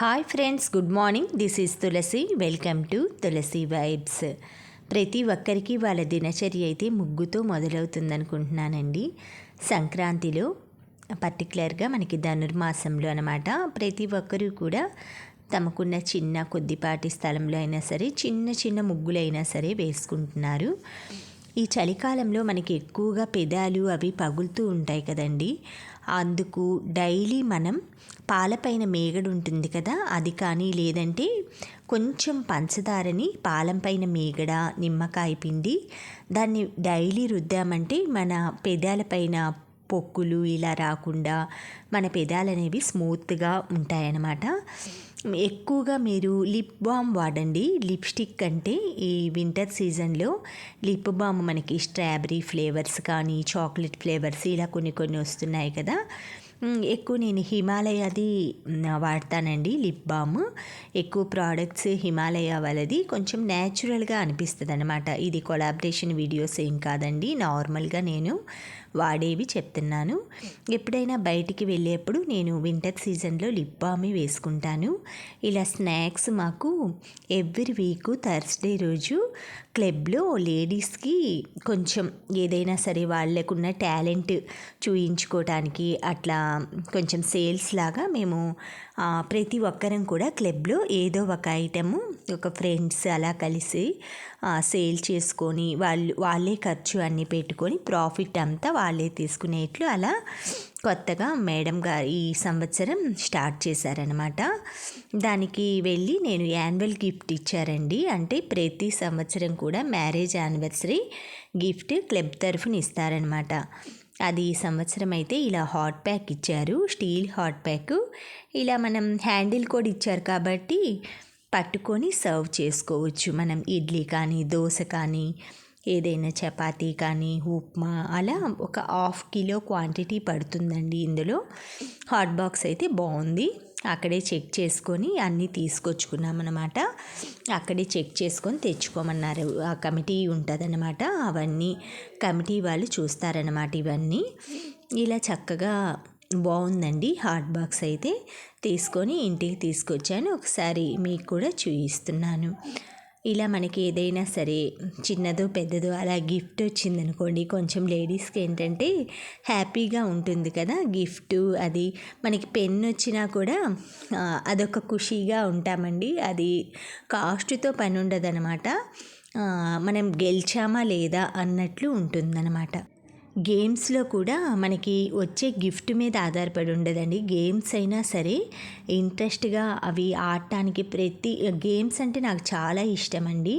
Hi friends good morning this is Tulasi welcome to Tulasi vibes ప్రతి ఒక్కరికి వాళ్ళ దినచర్య అయితే ముగ్గుతో మొదలవుతుంది అనుకుంటున్నానండి సంక్రాంతిలో పర్టికులర్గా మనకి ధనుర్మాసంలో అనమాట ప్రతి ఒక్కరూ కూడా తమకున్న చిన్న కొద్దిపాటి స్థలంలో అయినా సరే చిన్న చిన్న ముగ్గులైనా సరే వేసుకుంటున్నారు. ఈ చలికాలంలో మనకి ఎక్కువగా పెదాలు అవి పగులుతూ ఉంటాయి కదండి. అందుకు డైలీ మనం పాలపైన మేగడు ఉంటుంది కదా అది కానీ లేదంటే కొంచెం పంచదారని పాలంపైన మేగడ నిమ్మకాయ పిండి దాన్ని డైలీ రుద్దామంటే మన పెదాలపైన పొక్కులు ఇలా రాకుండా మన పెదాలు అనేవి స్మూత్గా ఉంటాయన్నమాట. ఎక్కువగా మీరు లిప్ బామ్ వాడండి. లిప్స్టిక్ అంటే ఈ వింటర్ సీజన్లో లిప్ బామ్ మనకి స్ట్రాబెరీ ఫ్లేవర్స్ కానీ చాక్లెట్ ఫ్లేవర్స్ ఇలా కొన్ని కొన్ని వస్తున్నాయి కదా. ఎక్కువ నేను హిమాలయది వాడతానండి లిప్ బామ్ ఎక్కువ ప్రోడక్ట్స్ హిమాలయ వాళ్ళది. కొంచెం న్యాచురల్గా అనిపిస్తుంది అనమాట ఇది కొలాబరేషన్ వీడియోస్ ఏం కాదండి. నార్మల్గా నేను వాడేవి చెప్తున్నాను. ఎప్పుడైనా బయటికి వెళ్ళేప్పుడు నేను వింటర్ సీజన్లో లిప్ బామే వేసుకుంటాను. ఇలా స్నాక్స్ మాకు ఎవ్రీ వీక్ థర్స్డే రోజు క్లబ్లో లేడీస్కి కొంచెం ఏదైనా సరే వాళ్ళకున్న టాలెంట్ చూయించుకోవటానికి అట్లా కొంచెం సేల్స్ లాగా మేము ప్రతి ఒక్కరం కూడా క్లబ్లో ఏదో ఒక ఐటెము ఒక ఫ్రెండ్స్ అలా కలిసి సేల్ చేసుకొని వాళ్ళు వాళ్ళే ఖర్చు అన్నీ పెట్టుకొని ప్రాఫిట్ అంతా వాళ్ళే తీసుకునేట్లు అలా కొత్తగా మేడం గారు ఈ సంవత్సరం స్టార్ట్ చేశారనమాట దానికి వెళ్ళి నేను యాన్యువల్ గిఫ్ట్ ఇచ్చారండి. అంటే ప్రతి సంవత్సరం కూడా మ్యారేజ్ యానివర్సరీ గిఫ్ట్ క్లబ్ తరఫున ఇస్తారనమాట అది ఈ సంవత్సరం అయితే ఇలా హాట్ ప్యాక్ ఇచ్చారు. Steel hot pack. ఇలా మనం హ్యాండిల్ కూడా ఇచ్చారు కాబట్టి పట్టుకొని సర్వ్ చేసుకోవచ్చు. మనం ఇడ్లీ కానీ దోశ కానీ ఏదైనా చపాతీ కానీ ఉప్మా అలా ఒక హాఫ్ కిలో క్వాంటిటీ పడుతుందండి ఇందులో. హాట్ బాక్స్ అయితే బాగుంది. అక్కడే చెక్ చేసుకొని అన్నీ తీసుకొచ్చుకున్నాం అనమాట అక్కడే చెక్ చేసుకొని తెచ్చుకోమన్నారు. ఆ కమిటీ ఉంటుందన్నమాట. అవన్నీ కమిటీ వాళ్ళు చూస్తారన్నమాట ఇవన్నీ. ఇలా చక్కగా బాగుందండి. హాట్ బాక్స్ అయితే తీసుకొని ఇంటికి తీసుకొచ్చాను. ఒకసారి మీకు కూడా చూపిస్తున్నాను. ఇలా మనకి ఏదైనా సరే చిన్నదో పెద్దదో అలా గిఫ్ట్ వచ్చిందనుకోండి. కొంచెం లేడీస్కి ఏంటంటే హ్యాపీగా ఉంటుంది కదా. గిఫ్ట్ అది మనకి పెన్ వచ్చినా కూడా అదొక ఖుషీగా ఉంటామండి. అది కాస్ట్తో పని ఉండదనమాట. మనం గెలిచామా లేదా అన్నట్లు ఉంటుందన్నమాట గేమ్స్లో కూడా మనకి వచ్చే గిఫ్ట్ మీద ఆధారపడి ఉండదండి. గేమ్స్ అయినా సరే ఇంట్రెస్ట్గా అవి ఆడటానికి ప్రతి గేమ్స్ అంటే నాకు చాలా ఇష్టం అండి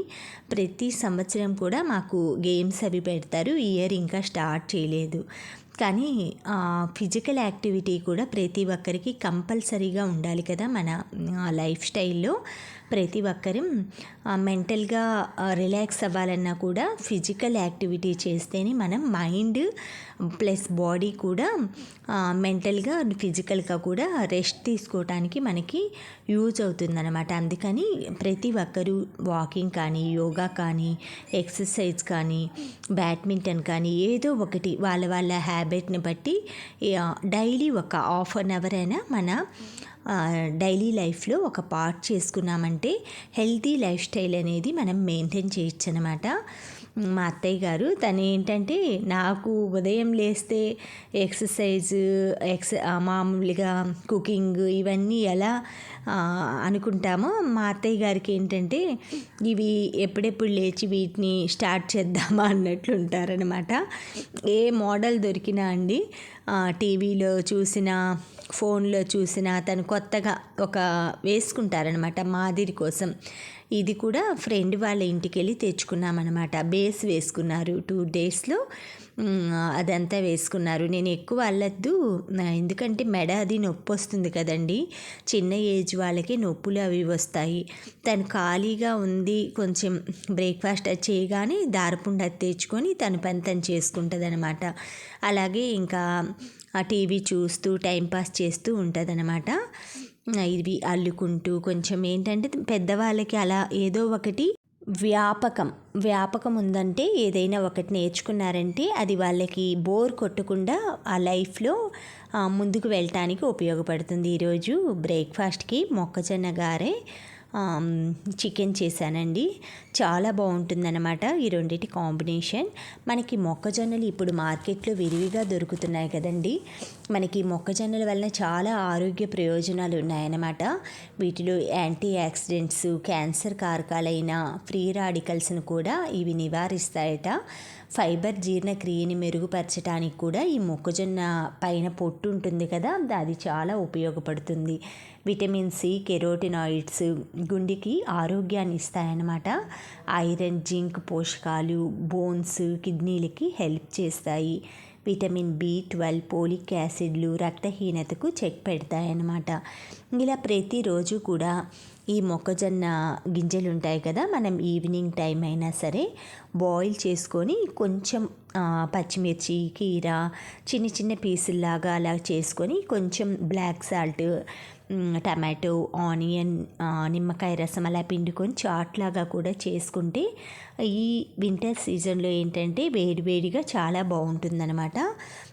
ప్రతి సంవత్సరం కూడా మాకు గేమ్స్ అవి పెడతారు. ఇయర్ ఇంకా స్టార్ట్ చేయలేదు. కానీ ఫిజికల్ యాక్టివిటీ కూడా ప్రతి ఒక్కరికి కంపల్సరీగా ఉండాలి కదా మన లైఫ్ స్టైల్లో. ప్రతి ఒక్కరం మెంటల్గా రిలాక్స్ అవ్వాలన్నా కూడా ఫిజికల్ యాక్టివిటీ చేస్తేనే మనం మైండ్ ప్లస్ బాడీ కూడా మెంటల్గా ఫిజికల్గా కూడా రెస్ట్ తీసుకోవటానికి మనకి యూజ్ అవుతుందన్నమాట. అందుకని ప్రతి ఒక్కరూ వాకింగ్ కానీ యోగా కానీ ఎక్సర్సైజ్ కానీ బ్యాడ్మింటన్ కానీ ఏదో ఒకటి వాళ్ళ వాళ్ళ హ్యాబిట్ని బట్టి డైలీ ఒక హాఫ్ అన్ అవర్ అయినా మన డైలీ లైఫ్లో ఒక పార్ట్ చేసుకున్నామంటే హెల్తీ లైఫ్ స్టైల్ అనేది మనం మెయింటైన్ చేయొచ్చు అనమాట మా అత్తయ్య గారు తను ఏంటంటే నాకు ఉదయం లేస్తే ఎక్సర్సైజ్ ఎక్స్ మామూలుగా కుకింగ్ ఇవన్నీ ఎలా అనుకుంటామో మా అత్తయ్య గారికి ఏంటంటే ఇవి ఎప్పుడెప్పుడు లేచి వీటిని స్టార్ట్ చేద్దామా అన్నట్లు ఉంటారనమాట ఏ మోడల్ దొరికినా అండి టీవీలో చూసిన ఫోన్లో చూసిన తను కొత్తగా ఒక వేసుకుంటారనమాట మాదిరి కోసం. ఇది కూడా ఫ్రెండ్ వాళ్ళ ఇంటికి వెళ్ళి తెచ్చుకున్నామన్నమాట. బేస్ వేసుకున్నారు టూ డేస్లో. అదంతా వేసుకున్నారు. నేను ఎక్కువ అల్లద్దు. ఎందుకంటే మెడ అది నొప్పి వస్తుంది కదండి. చిన్న ఏజ్ వాళ్ళకి నొప్పులు అవి వస్తాయి. తను ఖాళీగా ఉంది. కొంచెం బ్రేక్ఫాస్ట్ అది చేయగానే దారపుండ తెచ్చుకొని తను పని తను చేసుకుంటుంది అనమాట అలాగే ఇంకా ఆ టీవీ చూస్తూ టైంపాస్ చేస్తూ ఉంటుంది అనమాట ఇవి అల్లుకుంటూ కొంచెం ఏంటంటే పెద్దవాళ్ళకి అలా ఏదో ఒకటి వ్యాపకం. వ్యాపకం ఉందంటే ఏదైనా ఒకటి నేర్చుకున్నారంటే అది వాళ్ళకి బోర్ కొట్టకుండా ఆ లైఫ్లో ముందుకు వెళ్ళటానికి ఉపయోగపడుతుంది. ఈరోజు బ్రేక్ఫాస్ట్కి మొక్కజొన్న గారే చికెన్ చేశానండి. చాలా బాగుంటుందన్నమాట ఈ రెండింటి కాంబినేషన్. మనకి మొక్కజొన్నలు ఇప్పుడు మార్కెట్లో విరివిగా దొరుకుతున్నాయి కదండి. మనకి మొక్కజొన్నల వలన చాలా ఆరోగ్య ప్రయోజనాలు ఉన్నాయన్నమాట. వీటిలో యాంటీ యాక్సిడెంట్స్ క్యాన్సర్ కారకాలైన ఫ్రీ రాడికల్స్ను కూడా ఇవి నివారిస్తాయట. ఫైబర్ జీర్ణక్రియని మెరుగుపరచడానికి కూడా ఈ మొక్కజొన్న పైన పొట్టు ఉంటుంది కదా అది చాలా ఉపయోగపడుతుంది. విటమిన్ సి కెరోటినాయిడ్స్ గుండెకి ఆరోగ్యాన్ని ఇస్తాయన్నమాట. ఐరన్ జింక్ పోషకాలు బోన్స్ కిడ్నీలకి హెల్ప్ చేస్తాయి. విటమిన్ బి ట్వెల్వ్ పోలిక్ యాసిడ్లు రక్తహీనతకు చెక్ పెడతాయన్నమాట. ఇలా ప్రతిరోజు కూడా ఈ మొక్కజొన్న గింజలు ఉంటాయి కదా మనం ఈవినింగ్ టైం అయినా సరే బాయిల్ చేసుకొని కొంచెం పచ్చిమిర్చి కీర చిన్న చిన్న పీసుల్లాగా అలా చేసుకొని కొంచెం బ్లాక్ సాల్ట్ టమాటో ఆనియన్ నిమ్మకాయ రసం అలా పిండుకొని చాట్లాగా కూడా చేసుకుంటే ఈ వింటర్ సీజన్లో ఏంటంటే వేడివేడిగా చాలా బాగుంటుందన్నమాట.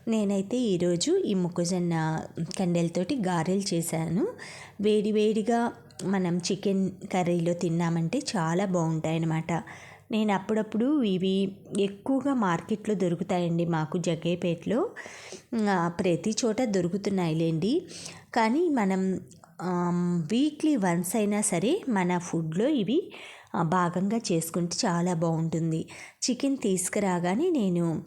నేనైతే ఈరోజు ఈ మొక్కజొన్న కండెలతోటి గారెలు చేశాను. వేడివేడిగా మనం చికెన్ కర్రీలో తిన్నామంటే చాలా బాగుంటాయి అన్నమాట నేను అప్పుడప్పుడు ఇవి ఎక్కువగా మార్కెట్లో దొరుకుతాయండి మాకు జగ్గేపేటలో ప్రతి చోట దొరుకుతున్నాయిలేండి. కానీ మనం వీక్లీ వన్స్ అయినా సరే మన ఫుడ్లో ఇవి భాగంగా చేసుకుంటే చాలా బాగుంటుంది. చికెన్ తీసుకురాగానే నేను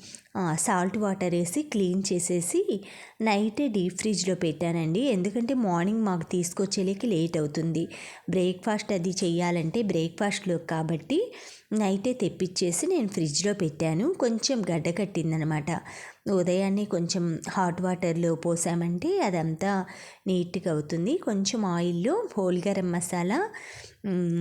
సాల్ట్ వాటర్ వేసి క్లీన్ చేసేసి నైటే డీప్ ఫ్రిడ్జ్లో పెట్టానండి. ఎందుకంటే మార్నింగ్ మాకు తీసుకొచ్చేలేకి లేట్ అవుతుంది. బ్రేక్ఫాస్ట్ అది చేయాలంటే బ్రేక్ఫాస్ట్లో కాబట్టి నైటే తెప్పించేసి నేను ఫ్రిడ్జ్లో పెట్టాను. కొంచెం గడ్డ కట్టిందనమాట. ఉదయాన్నే కొంచెం హాట్ వాటర్లో పోసామంటే అదంతా నీట్గా అవుతుంది. కొంచెం ఆయిల్లో హోల్ గరం మసాలా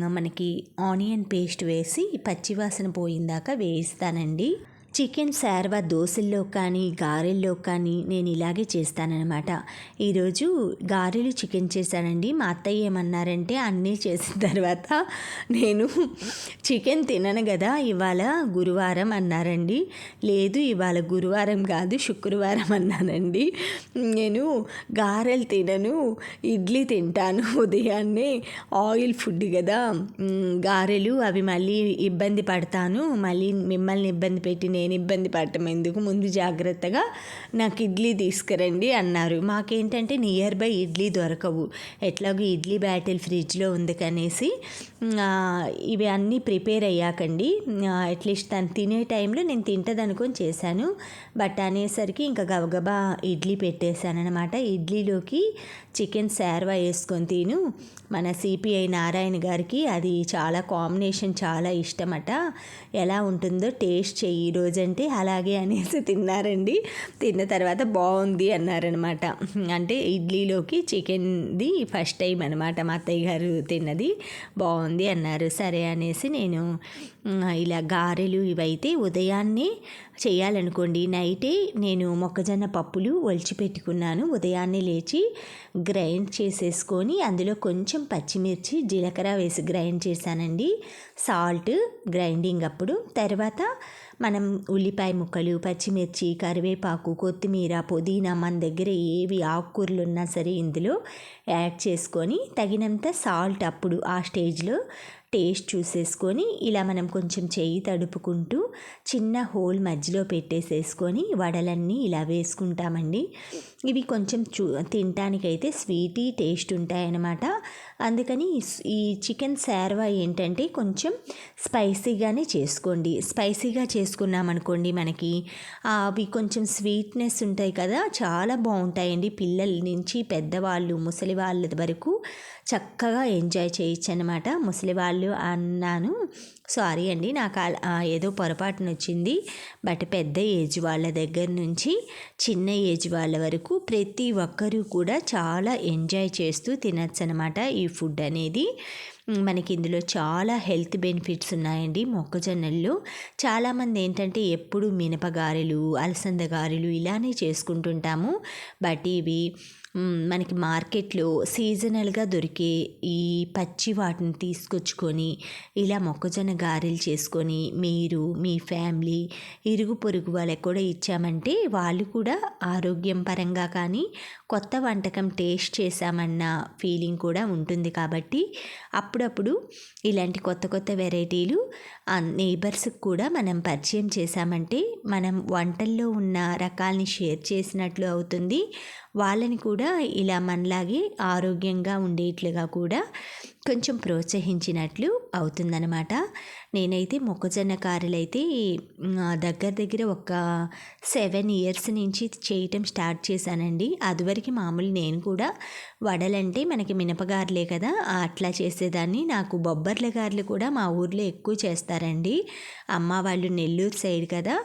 మనకి ఆనియన్ పేస్ట్ వేసి పచ్చివాసన పోయిందాక వేయిస్తానండి. చికెన్ శార్వా దోశల్లో కానీ గారెల్లో కానీ నేను ఇలాగే చేస్తానన్నమాట. ఈరోజు గారెలు చికెన్ చేశానండి. మా అత్తయ్య ఏమన్నారంటే అన్నీ చేసిన తర్వాత నేను చికెన్ తినను కదా ఇవాళ గురువారం అన్నారండి. లేదు ఇవాళ గురువారం కాదు శుక్రవారం అన్నానండి. నేను గారెలు తినను ఇడ్లీ తింటాను ఉదయాన్నే ఆయిల్ ఫుడ్ కదా గారెలు అవి మళ్ళీ ఇబ్బంది పడతాను మళ్ళీ మిమ్మల్ని ఇబ్బంది పెట్టి నేను ఇబ్బంది పడటం ఎందుకు? ముందు జాగ్రత్తగా నాకు ఇడ్లీ తీసుకురండి అన్నారు. మాకేంటంటే నియర్ బై ఇడ్లీ దొరకవు. ఎట్లాగో ఇడ్లీ బ్యాటిల్ ఫ్రిడ్జ్లో ఉంది కనేసి ఇవి అన్నీ ప్రిపేర్ అయ్యాకండి. అట్లీస్ట్ తను తినే టైంలో నేను తింటదనుకొని చేశాను. బట్ అనేసరికి ఇంకా గబగబా ఇడ్లీ పెట్టేశాను అనమాట ఇడ్లీలోకి చికెన్ శార్వా వేసుకొని తిను. మన సిపిఐ నారాయణ గారికి అది చాలా కాంబినేషన్ చాలా ఇష్టమట. ఎలా ఉంటుందో టేస్ట్ చెయ్యి ఈరోజు. అంటే అలాగే అనేసి తిన్నారండి. తిన్న తర్వాత బాగుంది అన్నారనమాట. అంటే ఇడ్లీలోకి చికెన్ది ఫస్ట్ టైం అనమాట మా అత్తయ్య గారు తిన్నది. బాగుంది అన్నారు. సరే అనేసి నేను ఇలా గారెలు ఇవైతే ఉదయాన్నే చేయాలనుకోండి. నైటే నేను మొక్కజొన్న పప్పులు ఒలిచిపెట్టుకున్నాను ఉదయాన్నే లేచి గ్రైండ్ చేసేసుకొని అందులో కొంచెం పచ్చిమిర్చి జీలకర్ర వేసి గ్రైండ్ చేశానండి. సాల్ట్ గ్రైండింగ్ అప్పుడు. తర్వాత మనం ఉల్లిపాయ ముక్కలు పచ్చిమిర్చి కరివేపాకు కొత్తిమీర పుదీనా మన దగ్గర ఏవి ఆకుకూరలు ఉన్నా సరే ఇందులో యాడ్ చేసుకొని తగినంత సాల్ట్ అప్పుడు ఆ స్టేజ్లో టేస్ట్ చూసేసుకొని ఇలా మనం కొంచెం చేయి తడుపుకుంటూ చిన్న హోల్ మధ్యలో పెట్టేసేసుకొని వడలన్నీ ఇలా వేసుకుంటామండి. ఇవి కొంచెం చూ తినటానికైతే స్వీటీ టేస్ట్ ఉంటాయన్నమాట. అందుకని ఈ చికెన్ శార్వా ఏంటంటే కొంచెం స్పైసీగానే చేసుకోండి. స్పైసీగా చేసుకున్నామనుకోండి మనకి అవి కొంచెం స్వీట్నెస్ ఉంటాయి కదా చాలా బాగుంటాయండి పిల్లల నుంచి పెద్దవాళ్ళు ముసలి వాళ్ళ వరకు. చక్కగా ఎంజాయ్ చేయొచ్చు అనమాట ముసలి వాళ్ళు అన్నాను. సారీ అండి నాకు ఏదో పొరపాటున వచ్చింది బట్ పెద్ద ఏజ్ వాళ్ళ దగ్గర నుంచి చిన్న ఏజ్ వాళ్ళ వరకు ప్రతి ఒక్కరూ కూడా చాలా ఎంజాయ్ చేస్తూ తినచ్చు అనమాట ఈ ఫుడ్ అనేది. మనకి ఇందులో చాలా హెల్త్ బెనిఫిట్స్ ఉన్నాయండి మొక్కజొన్నల్లో. చాలామంది ఏంటంటే ఎప్పుడు మినపగారెలు అలసంద గారెలు ఇలానే చేసుకుంటుంటాము. బట్ ఇవి మనకి మార్కెట్లో సీజనల్గా దొరికే ఈ పచ్చి వాటిని తీసుకొచ్చుకొని ఇలా మొక్కజొన్న గారెలు చేసుకొని మీరు మీ ఫ్యామిలీ ఇరుగు పొరుగు వాళ్ళకి కూడా ఇచ్చామంటే వాళ్ళు కూడా ఆరోగ్యం పరంగా కానీ కొత్త వంటకం టేస్ట్ చేశామన్న ఫీలింగ్ కూడా ఉంటుంది కాబట్టి అప్పుడప్పుడు ఇలాంటి కొత్త కొత్త వెరైటీలు నేబర్స్కి కూడా మనం పరిచయం చేశామంటే మనం వంటల్లో ఉన్న రకాల్ని షేర్ చేసినట్లు అవుతుంది. వాళ్ళని కూడా ఇలా మనలాగే ఆరోగ్యంగా ఉండేట్లుగా కూడా కొంచెం ప్రోత్సహించినట్లు అవుతుందన్నమాట. నేనైతే మొక్కజొన్న కారలు అయితే దగ్గర దగ్గర ఒక సెవెన్ ఇయర్స్ నుంచి చేయటం స్టార్ట్ చేశానండి. అదివరకు మామూలు నేను కూడా వడలంటే మనకి మినపగారలే కదా అట్లా చేసేదాన్ని. నాకు బొబ్బర్ల గారెలు కూడా మా ఊర్లో ఎక్కువ చేస్తారండి. అమ్మ వాళ్ళు నెల్లూరు సైడ్ కదా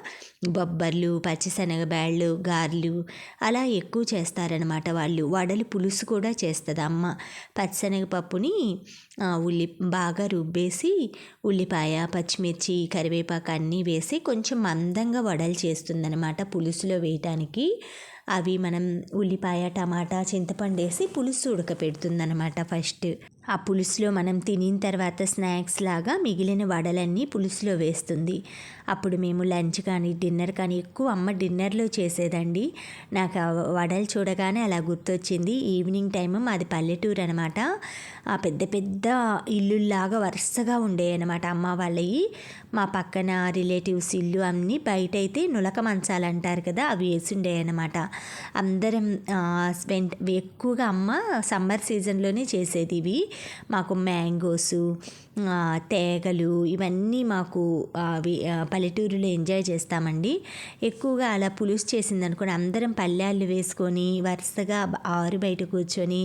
బొబ్బర్లు పచ్చిశనగ బ్యాళ్ళు గారెలు అలా ఎక్కువ చేస్తారనమాట వాళ్ళు. వడలు పులుసు కూడా చేస్తుంది అమ్మ. పచ్చిశనగ పప్పుని ఉల్లి బాగా రుబ్బేసి ఉల్లిపాయ పచ్చిమిర్చి కరివేపాకు అన్నీ వేసి కొంచెం మందంగా వడలు చేస్తుందనమాట పులుసులో వేయటానికి. అవి మనం ఉల్లిపాయ టమాటా చింతపండు వేసి పులుసు ఉడకపెడుతుందనమాట ఫస్ట్. ఆ పులుసులో మనం తినిన తర్వాత స్నాక్స్ లాగా మిగిలిన వడలన్నీ పులుసులో వేస్తుంది. అప్పుడు మేము లంచ్ కానీ డిన్నర్ కానీ ఎక్కువ అమ్మ డిన్నర్లో చేసేదండి. నాకు ఆ వడలు చూడగానే అలా గుర్తొచ్చింది. ఈవినింగ్ టైం మాది పల్లెటూరు అనమాట ఆ పెద్ద పెద్ద ఇల్లుల్లాగా వరుసగా ఉండేవి అనమాట అమ్మ వాళ్ళవి మా పక్కన రిలేటివ్స్ ఇల్లు అన్నీ బయట అయితే నులక మంచాలు అంటారు కదా అవి వేసిండే అనమాట అందరం స్పెండ్ ఎక్కువగా అమ్మ సమ్మర్ సీజన్లోనే చేసేది ఇవి. మాకు మ్యాంగోస్ తేగలు ఇవన్నీ మాకు అవి పల్లెటూరులో ఎంజాయ్ చేస్తామండి. ఎక్కువగా అలా పులుసు చేసింది అనుకోండి అందరం పల్లెళ్ళు వేసుకొని వరుసగా ఆరు బయట కూర్చొని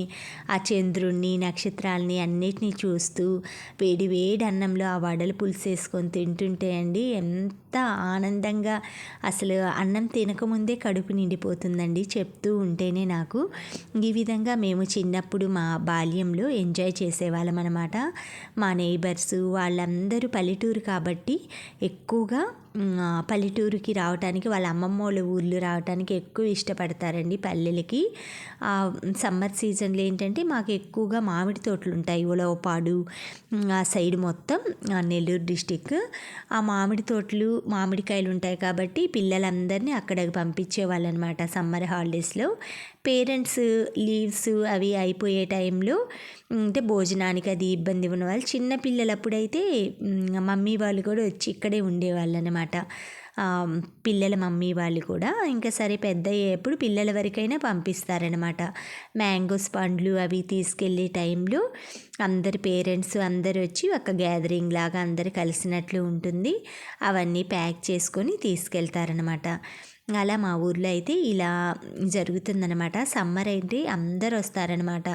ఆ చంద్రుణ్ణి నక్షత్రాలని అన్నిటినీ చూస్తూ వేడి వేడి అన్నంలో ఆ వడలు పులుసు వేసుకొని తింటుంటే అండి ఎంత ఆనందంగా అసలు అన్నం తినకముందే కడుపు నిండిపోతుందండి చెప్తూ ఉంటేనే నాకు. ఈ విధంగా మేము చిన్నప్పుడు మా బాల్యంలో ఎంజాయ్ చేసేవాళ్ళం అనమాట మా నైబర్స్ వాళ్ళందరూ పల్లెటూరు కాబట్టి ఎక్కువగా పల్లెటూరుకి రావటానికి వాళ్ళ అమ్మమ్మ వాళ్ళ ఊర్లు రావటానికి ఎక్కువ ఇష్టపడతారండి పల్లెలకి. సమ్మర్ సీజన్లో ఏంటంటే మాకు ఎక్కువగా మామిడి తోటలు ఉంటాయి. ఉలవపాడు ఆ సైడ్ మొత్తం నెల్లూరు డిస్టిక్. ఆ మామిడి తోటలు మామిడికాయలు ఉంటాయి కాబట్టి పిల్లలందరినీ అక్కడికి పంపించేవాళ్ళు అనమాట సమ్మర్ హాలిడేస్లో. పేరెంట్స్ లీవ్స్ అవి అయిపోయే టైంలో అంటే భోజనానికి అది ఇబ్బంది ఉన్న వాళ్ళు చిన్న పిల్లలప్పుడైతే మమ్మీ వాళ్ళు కూడా వచ్చి ఇక్కడే ఉండేవాళ్ళు అనమాట పిల్లల మమ్మీ వాళ్ళు కూడా ఇంకా సరే పెద్ద అయ్యేప్పుడు పిల్లల వరకైనా పంపిస్తారనమాట. మ్యాంగోస్ పండ్లు అవి తీసుకెళ్ళే టైంలో అందరి పేరెంట్స్ అందరు వచ్చి ఒక గ్యాదరింగ్ లాగా అందరు కలిసినట్లు ఉంటుంది. అవన్నీ ప్యాక్ చేసుకొని తీసుకెళ్తారనమాట. అలా మా ఊర్లో అయితే ఇలా జరుగుతుందనమాట సమ్మర్ ఏంటి? అందరు వస్తారనమాట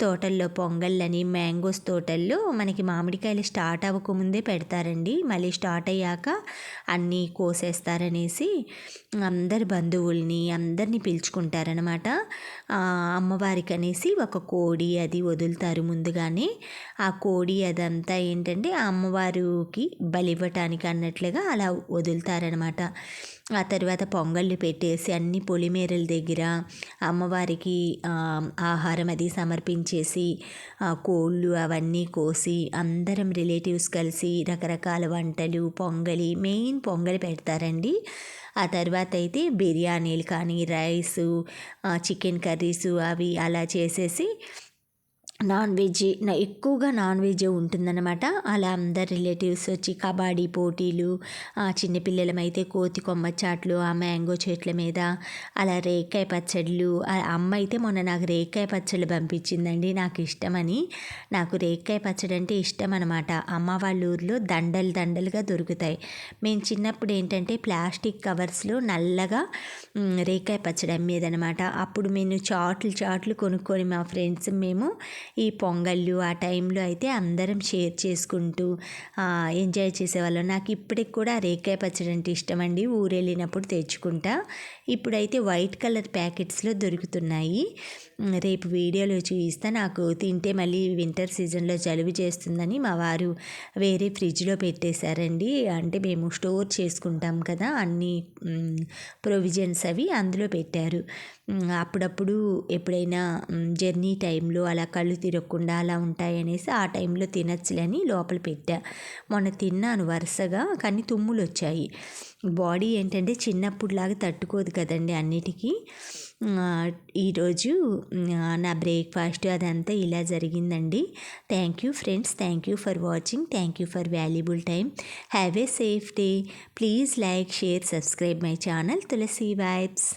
తోటల్లో పొంగళ్ళని మ్యాంగోస్ తోటల్లో మనకి మామిడికాయలు స్టార్ట్ అవ్వకముందే పెడతారండి. మళ్ళీ స్టార్ట్ అయ్యాక అన్నీ కోసేస్తారనేసి అందరి బంధువుల్ని అందరినీ పిలుచుకుంటారనమాట అమ్మవారికి అనేసి ఒక కోడి అది వదులుతారు ముందుగానే. ఆ కోడి అదంతా ఏంటంటే ఆ అమ్మవారికి బలివ్వటానికి అన్నట్లుగా అలా వదులుతారనమాట ఆ తర్వాత పొంగళ్ళు పెట్టేసి అన్ని పొలిమేరల దగ్గర అమ్మవారికి ఆహారం అది సమర్పించేసి కోళ్ళు అవన్నీ కోసి అందరం రిలేటివ్స్ కలిసి రకరకాల వంటలు పొంగలి మెయిన్ పొంగలి పెడతారండి. ఆ తర్వాత అయితే బిర్యానీలు కానీ రైసు చికెన్ కర్రీసు అవి అలా చేసేసి నాన్ వెజ్ ఎక్కువగా నాన్ వెజ్ ఉంటుందన్నమాట. అలా అందరు రిలేటివ్స్ వచ్చి కబాడీ పోటీలు చిన్నపిల్లలమైతే కోతి కొమ్మ చాట్లు ఆ మ్యాంగో చెట్ల మీద అలా రేకాయ పచ్చళ్ళు అమ్మ అయితే మొన్న నాకు రేకాయ పచ్చళ్ళు పంపించిందండి నాకు ఇష్టమని. నాకు రేకాయ పచ్చడి అంటే ఇష్టం అనమాట అమ్మ వాళ్ళ ఊర్లో దండలు దండలుగా దొరుకుతాయి. మేము చిన్నప్పుడు ఏంటంటే ప్లాస్టిక్ కవర్స్లో నల్లగా రేకాయ పచ్చడి అమ్మేదనమాట అప్పుడు మేము చాట్లు చాట్లు కొనుక్కొని మా ఫ్రెండ్స్ మేము ఈ పొంగళ్ళు ఆ టైంలో అయితే అందరం షేర్ చేసుకుంటూ ఎంజాయ్ చేసేవాళ్ళం. నాకు ఇప్పటికి కూడా రేకాయ పచ్చడి అంటే ఇష్టం అండి ఊరెళ్ళినప్పుడు తెచ్చుకుంటా. ఇప్పుడైతే వైట్ కలర్ ప్యాకెట్స్లో దొరుకుతున్నాయి. రేపు వీడియోలో చూపిస్తా. నాకు తింటే మళ్ళీ వింటర్ సీజన్లో జలుబు చేస్తుందని మా వారు వేరే ఫ్రిడ్జ్లో పెట్టేశారండి. అంటే మేము స్టోర్ చేసుకుంటాం కదా అన్ని ప్రొవిజన్స్ అవి అందులో పెట్టారు. అప్పుడప్పుడు ఎప్పుడైనా జర్నీ టైంలో అలా కళ్ళు తిరగకుండా అలా ఉంటాయనేసి ఆ టైంలో తినచ్చులని లోపల పెట్టా. మొన్న తిన్నాను వరుసగా కానీ తుమ్ములు వచ్చాయి బాడీ ఏంటంటే చిన్నప్పుడులాగా తట్టుకోదు కదండి అన్నిటికీ. ఈరోజు నా బ్రేక్ఫాస్ట్ అదంతా ఇలా జరిగిందండి. Thank you friends thank you for watching thank you for valuable time. Have a safe day. Please like share subscribe my channel. Tulasi vibes.